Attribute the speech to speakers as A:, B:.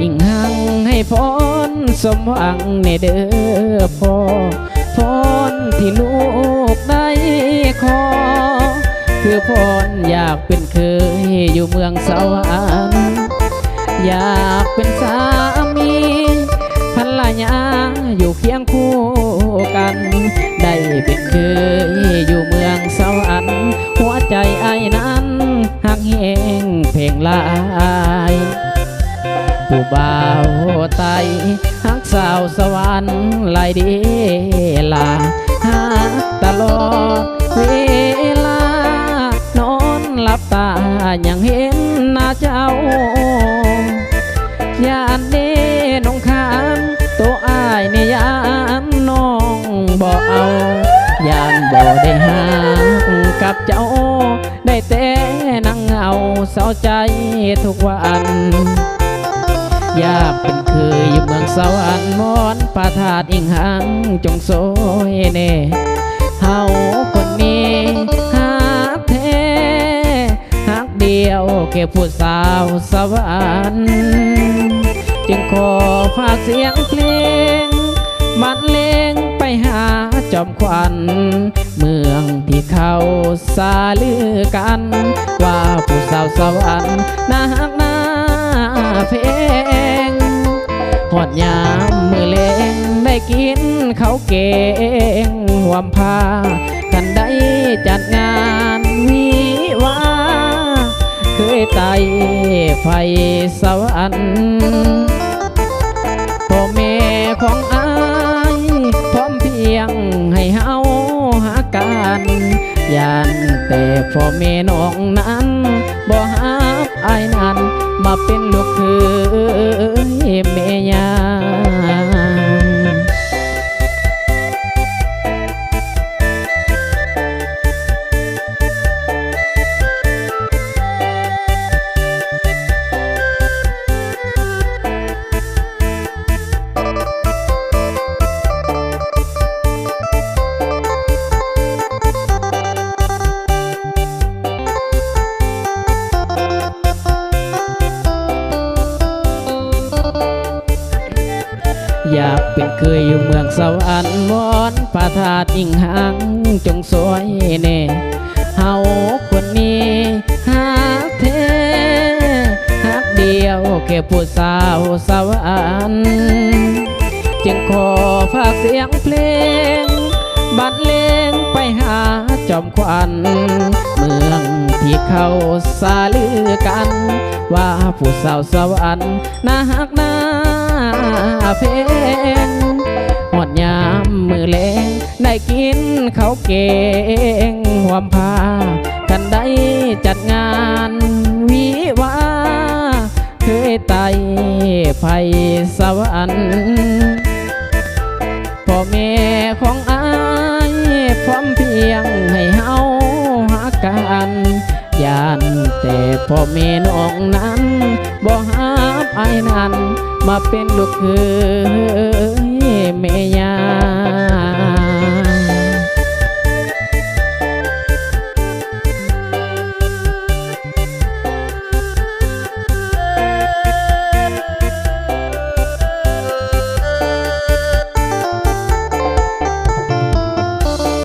A: อิงหังให้พรสมหวังในเด้อพ่อพรที่ลูกได้ขอ คือพรอยากเป็นเคยอยู่เมืองสวรรค์อยากเป็นสามีภรรยาอยู่เคียงคู่กัน ได้เป็นเคยอยู่เมือง บ่าวไตหักสาวสวรรค์ลายดีลาหักตลอดเวลา นอนหลับตายังเห็นหน้าเจ้ายานเด้น้องขามตัวอ้ายเนี่ยยานน้องบ่เอายานบ่ได้หากกับเจ้า ได้แต่นั่งเหงาเศร้าใจทุกวัน ยากเป็นเคยอยู่เมืองสวรรค์มอนปาถาดอิงหังจงโซยเน่เฮาคนนี้หาแท้หักเดียวเก็บผู้สาวสวรรค์จึงขอฝากเสียงเพลงบรรเลงไปหาจอมขวัญเมืองที่เขาสาลือกัน ว่าผู้สาวสวรรค์นักนาเพ ก่งหวมพากันได้จัดงานวิวาเคยไต่ไฟสวรรค์พ่อแม่ของอายพร้อมเพียงให้เฮาหากันยานแต่พ่อแม่น้องนั้นบ่ฮับอายนั้นมาเป็นลูกคือแม่ย อยากเป็นเคยอยู่เมืองสวรรค์วอนพระธาตุอิงหังจงสวยเน่เฮาคนนี้หักแท้หักเดียวแค่ผู้สาวสวรรค์จึงขอฝากเสียงเพลงบรรเลงไปหาจอมขวัญเมืองที่เขาสาลือกัน ว่าผู้สาวสวรรค์น่าฮักน่าเพ เก่งหวมพากันได้จัดงานวิวาเคยไต่ไฟสวรรค์พ่อแม่ของอายพร้อมเพียงให้เฮาหากันยานแต่พ่อแม่น้องนั้นบ่ฮับอายนั้นมาเป็นลูกเคยแม่ยา